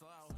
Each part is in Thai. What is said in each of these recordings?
slow.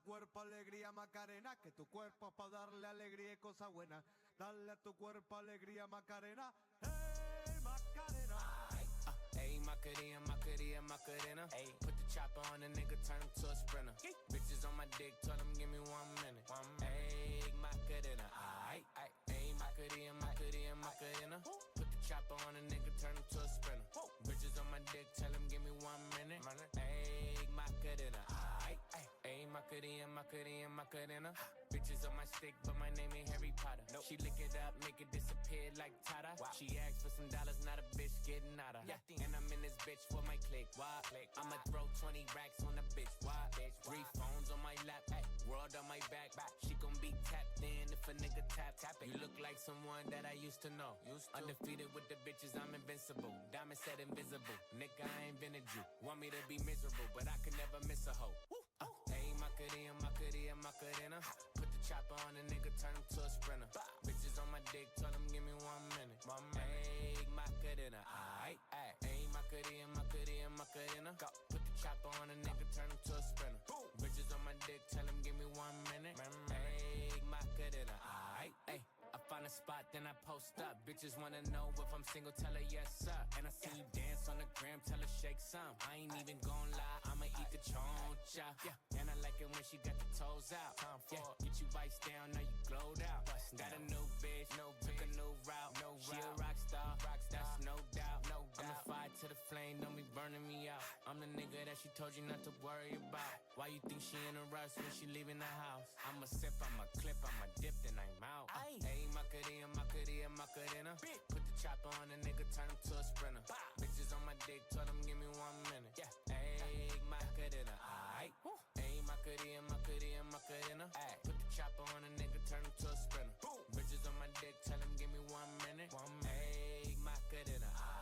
Tu cuerpo alegría Macarena, que tu cuerpo es para darle alegría y cosa buena. Dale a tu cuerpo alegría Macarena, hey Macarena. Uh, Ayy, Macarena, Macarena, Macarena. Ayy, put the chopper on a nigga, turn him to a sprinter. Bitches on my dick, tell them give me one minute. One minute. Ayy, Macarena, aight. Ayy, Macarena, Macarena, Macarena. Put the chopper on a nigga, turn him to a sprinter. Bitches on my dick, tell them give me one minute. Ayy, Macarena, aight, aight. Ayy, Macarena, Macarena, Macarena. Bitches on my stick, but my name ain't Harry Potter. She lick it up, make it disappear like Tata. She asked for some dollars, not a bitch getting out of. And I'm in this bitch for my click. Why? I'ma throw 20 racks on a bitch. Why? bitch. Three phones on my lap, ay, world on my back. She gon' be tapped in if a nigga tap. tap it. You look like someone that I used to know. Undefeated with the bitches, I'm invincible. Diamond said invisible. Nigga, I invented you. Want me to be miserable, but I can never miss a hoe. Ayy, Macarena, Macarena, Macarena. Put the chopper on a nigga, turn him to a sprinter. Bitches on my dick, tell him give me one minute. Minute. Ayy, Macarena, aight, aight. Ayy, Macarena, Macarena, Macarena. Put the chopper on a nigga, turn him to a sprinter. Bitches on my dick, tell him give me one minute. Ayy, Macarena, spot, then I post up. Bitches wanna know if I'm single, tell her yes, sir. And I see you dance on the gram, tell her shake some. I ain't even gon' lie, I'ma eat the choncha. Yeah. And I like it when she got the toes out. Yeah. Get you bites down, now you glowed out. Got a new bitch, no took a new route. No she a rock star, rock star. That's no doubt. No doubt. I'm the fire to the flame, don't be burning me out. I'm the nigga that she told you not to worry about. Why you think she in a rush when she leaving the house? I'ma sip, I'ma clip, I'ma dip, then I'm out. Hey, Macarena, Macarena, Macarena. Put the chopper on a nigga, turn him to a sprinter. Bitches on my dick, tell them give me one minute. Yeah. Hey, Macarena, aight. Hey, Macarena, Macarena, Macarena. Put the chopper on a nigga, turn him to a sprinter. Bitches on my dick, tell them give me one minute. One minute. Hey, Macarena, aight.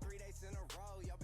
three days in a row. Y'all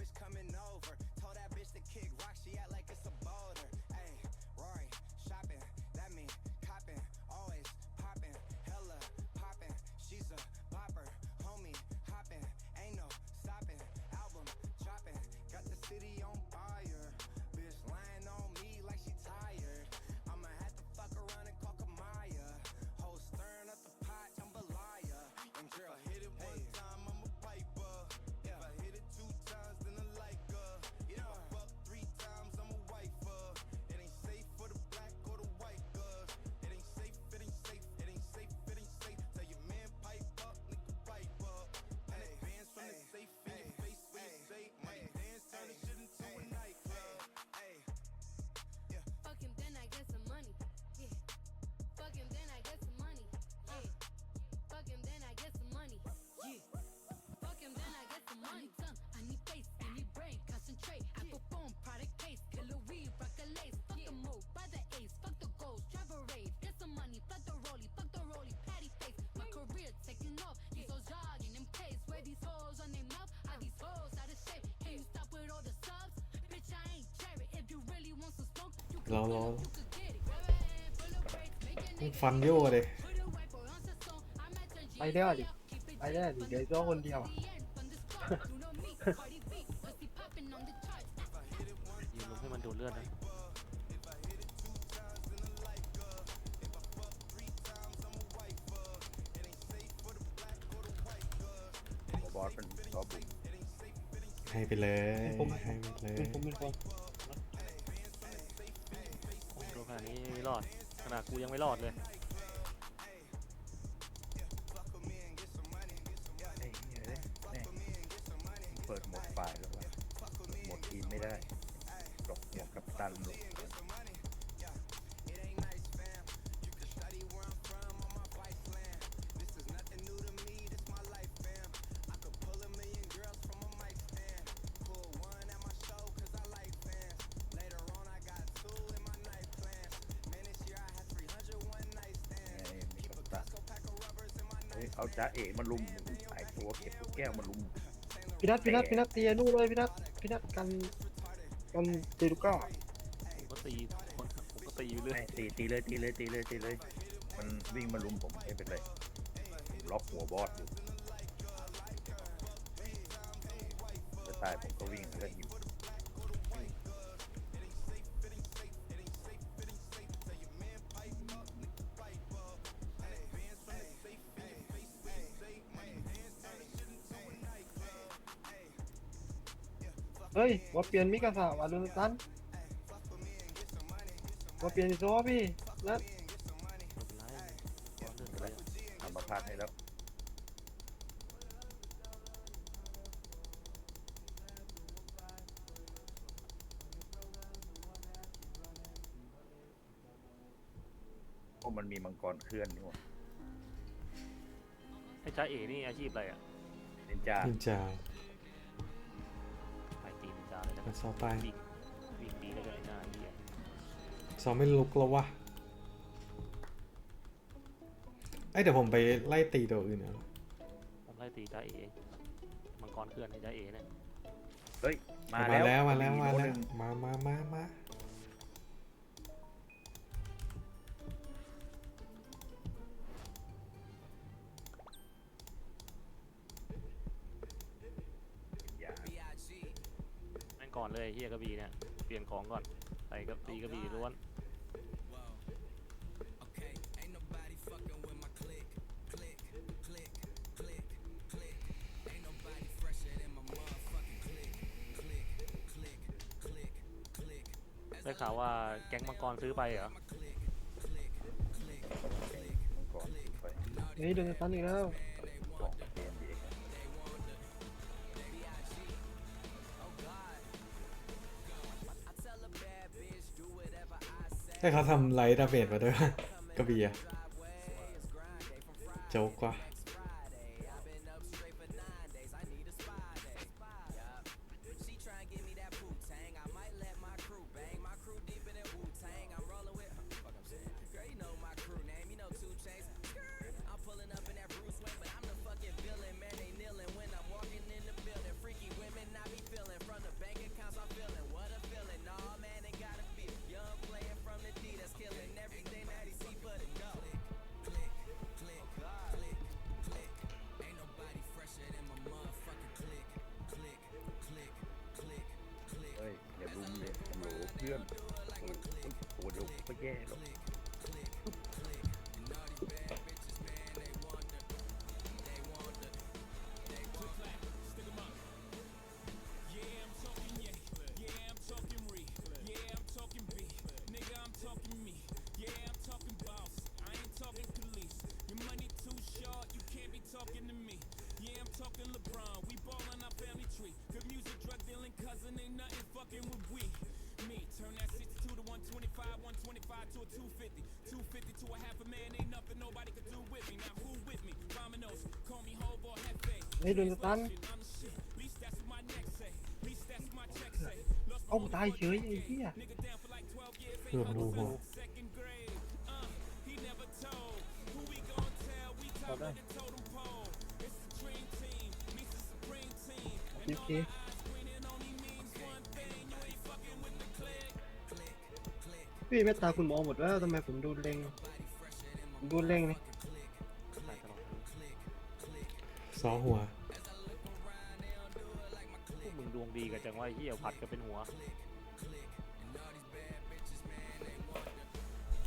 career taking off. These hoes jogging them pace. Where these hoes on their mouth? These hoes out of shape? Can you stop with all the subs? Bitch, I ain't cherry. If you really want some smoke, you can, no, no. You can get it. นาดกูยังไม่รอดเลยไอ้เหี้ยเลยแม่เปิดหมดไฟล์แล้ววะหมดทีมไม่ได้ตกหมวกกับตันหลุด จ้าเอ๋มาลุมสายตัวเก็บลูกแก้วมาลุมพี่นัทพี่นัทพี่นัทตีอนู่เลยพี่นัทพี่นัทกันกันตีลูกก้าผมก็ตีคนผมก็ตีอยู่เรื่อยไม่ตีตีเลยตีเลยตีเลยตีเลย มันวิ่งมาลุมผมไม่เป็นไรผมล็อกหัวบอสอยู่จะตายผมก็วิ่งเล่นอยู่ ฮ้ยว่าเปลี่ยนมิกาสาวาโดนตันว่าเปลี่ยนโซ่พี่นัทไม่เป็นไรร้อนเลือดไปเลยทำมาพาดให้แล้วเพราะมันมีมังกรเคลื่อนนี่หว่าไอ้จ้าเอ๋นี่อาชีพอะไรอะเนนจา นินจาไปตี นินจาเลยนะไปซ้อไปวิ่งวิ่งตีได้กันหน้าเหี้ยซ้อมไม่ลุกแล้ววะไอยเดี๋ยวผมไปไล่ตีตัวอื่นเอาผมไล่ตีจ้าเอ๋มังกรเคลื่อนไอ้จ้าเอ๋เนี่ยเฮ้ยมามาแล้วแล้วมาแล้วมาโน้ตแล้หวนึ่งมามามามา ก่อนเลยเฮียกระบี่เนี่ย เปลี่ยนของก่อนไปกระบีกระบี่ล้วน ได้ข่าวว่าแก๊งมังกรซื้อไปเหรอนี่โดนสตันอีกแล้ว ให้เขาทำไลท์ดาเมจมาด้วยวะกระบี่อะโจ๊กว่ะ เฮ้ยโดนตันเอ้าตายเฉยไอ้เหี้ยเพื่อมาดูหัวเอาได้โอเคพี่เมตตาคุณหมอหมดแล้วทำไมผมดูเล็งผมดูเล็งนี่ใซอหัว พวกมึงดวงดีกันจังว่าไอ้เหี้ยผัดกันเป็นหัว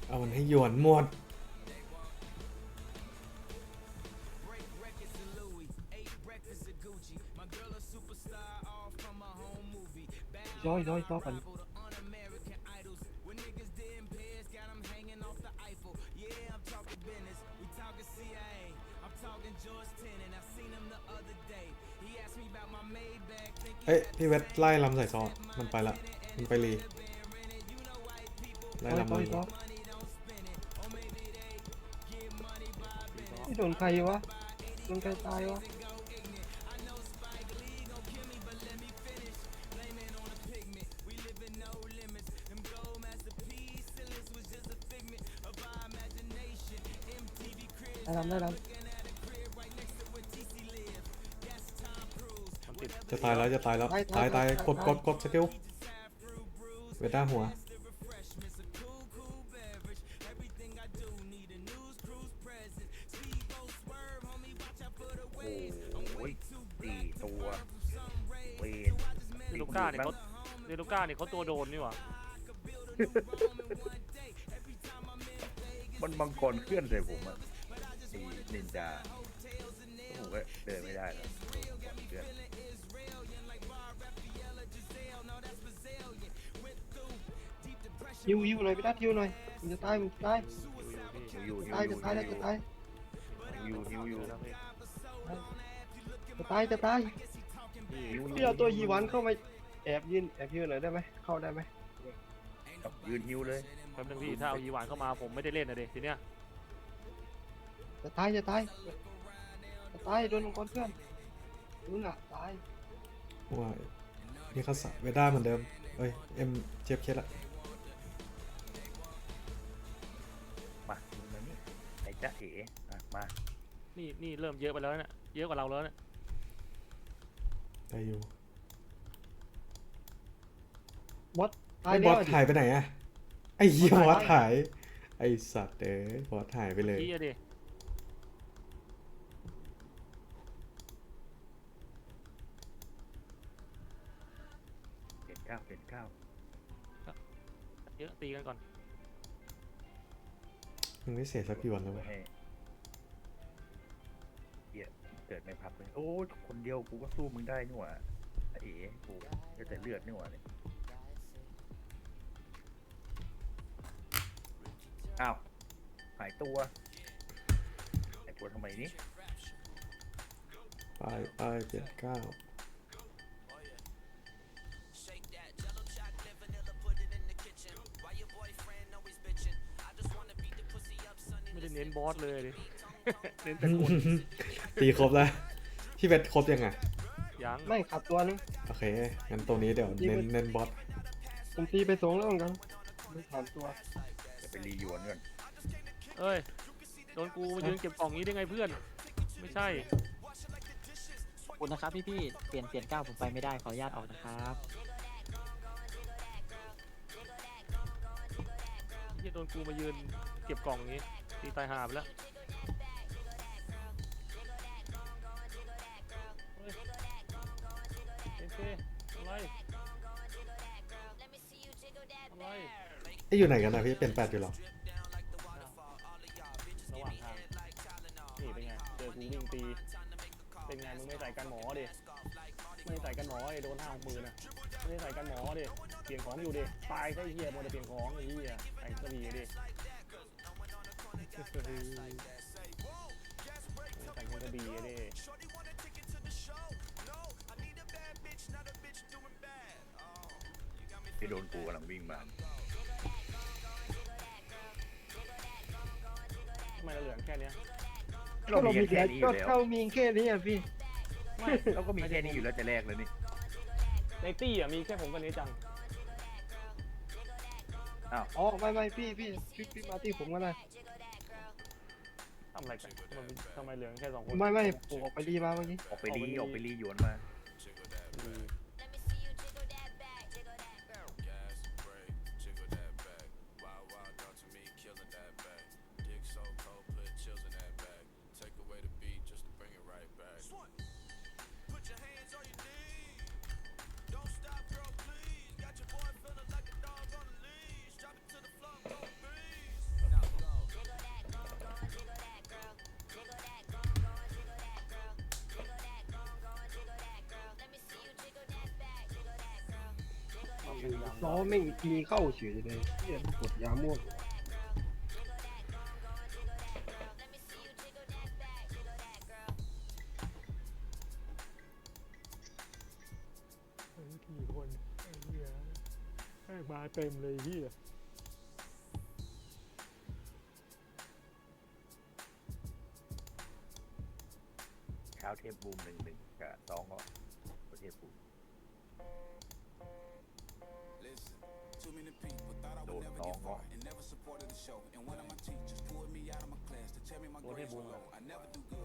เอามันให้หยวนหมด ย้อยย้อยย้อยกัน เอ้ยพี่เวทไล่ลำใส่ซอมันไปละมันไปรีไล่ย้อยลำย้มัอนยย้อยนี่โดนใครวะโดนใครตายวะได้ลำได้ลมั จะตายแล้วจะตายแล้ว ตายตายกดกดกดสกิลเวด้าหัว โอ้ยสี่ตัวเวนเดลูก้าเนี่ยเขาเดลูก้าเนี่ยเขาตัวโดนนี่หว่ามันมังกรเคลื่อนใส่ผมอะไอ้นินจาผมก็เดินไม่ได้แล้วเคลื่อนำฮิวฮิวหน่อยพี่นัทฮิวหน่อยมันจะตายมันจะตายอยู่อยู่พี่อยู่ตายจะตายแล้วจะตายอยู่อยู่อยู่แล้วพี่จะตายจะตายพี่อยู่พี่เอาตัวยีหวันเข้ามาแอบยืนแอบยืนหน่อยได้ไหมเข้าได้ไหมยืนฮิวเลยแป๊บนึงพี่ถ้าเอายีหวานเข้ามาผมไม่ได้เล่นนะเด็ทีเนี้ยจะตายจะตายจะตายโดนมังกรเพื่อนนู้นอะตายว่านี่เขาสะเวด้าเหมือนเดิมเอ้ยเอ็มเจ็บเคสละ มาดูมานี่ไอ้จ๊ะเอ๋อะมา นี่นี่เริ่มเยอะไปแล้วเนี่ยเยอะกว่าเราแล้วเนี่ยได้อยู่บอสตาไอ้ยบแล้อวสอะดิหายไปไหนอะไอ้เหี้ยบบออสสหายหาย ไอ้สัตว์เอ้ยบอสหายไปเลยพี่อะดิเปลี่ยนก้าวเปลี่ยนก้าวเยอะตีกันก่อน มึงไม่เสียสักหยวนเลยเว้ยให้เหี้ยเกิดไม่พักเลยโอ้ยคนเดียวกูก็สู้มึงได้นี่หว่าไอ้เอ๋กูได้แต่เลือดนี่หว่าเนี่ยอ้าวหายตัวหายตัวทำไมนี่ ไปไปเจ็ดเก้า เน้นบอสเลยดิ เน้นแต่คนตีครบแล้วพี่เวทครบยังไงยังไม่ขัดตัวนึงโอเคงั้นตัวนี้เดี๋ยวเน้นเน้นบอสผมตีไปสองแล้วเหมือนกันไม่ผ่านตัวจะไปรีหยวนก่อนเอ้ยโดนกูมายืนเก็บกล่องนี้ได้ไงเพื่อน ไม่ใช่ขอบคุณนะครับพี่พี่ๆเปลี่ยนเปลี่ยนก้าวผมไปไม่ได้ขออนุญาตออกนะครับที่โดนกูมายืนเก็บกล่องนี้ ตีตายหาไปแล้วเฮ้ยเอ็นเคอะไรอะไรไอ้ยอยู่ไหนกันนะพี่เป็นแปดอยู่เหรอระหว่างทางนี่เป็นไงเจอกูวิ่งตีเป็นไงมึงไม่ใส่กันหมอดิไม่ใส่กันหมอดิโดนห้าหกหมื่นอะไม่ได้ใส่กันหมอดิเปลี่ยนของอยู่ดิตายซะไอ้เหี้ยมัวแต่เปลี่ยนของไอ้เหี้ยใส่กระบี่ดิ ใส่กระบี่ดิที่โดนกูกำลังวิ่งมาทำไมเราเหลือแค่เนี้ยเราก็เรามีมีแค่แค่นี้อก็ยู่แล้วเท่ามีแค่นี้อะพี่ไม่เราก็มีแค่นี้อยู่แล้วจะแลกแล้วนี่ในตี้อะมีแค่ผมกับเนจังอ๋อไม่ไม่พี่พี่พี่พี่มาที่ผมก็ได้ ทำอะไรกันทำไมทำไมเหลือแค่สองคนไม่ไม่ผมออกไปรีมาเมื่อกี้ออกไปรีออออกกไปไปรีรีหยวนมา ล้อไม่มีเข้าเฉยเลยเหี้ยกดยาม่วงเฮ้ยกี่คนไอ้เหี้ยแม่งมาเต็มเลยเหี้ยเช้าเทพบูมหนึ่งหนึ่งกับสองก็เทศบูม good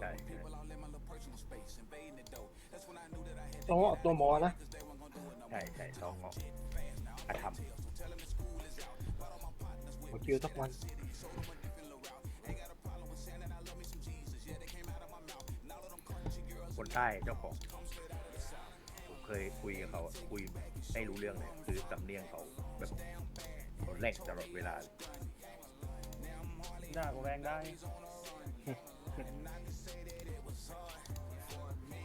Okay, when okay. people all in my little personal space, invading the dough. That's when I knew that I had อ๋อตัวหมอนะ cause they weren't gonna do it no ใช่ใช่น้องก็อาธรรมขอเจอสักวันคนใต้เจ้าของผมเคยคุยกับเขาอะคุยไม่รู้เรื่องเลยคือสำเนียงเขาแบบ เขาแรกตลอดเวลาหน้ากูแรงได้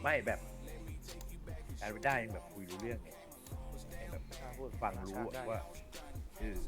ไม่แบบการไปได้แบบคุยรู้เรื่องไงให้แบบอ่าพูดฟังรู้อะว่าเออ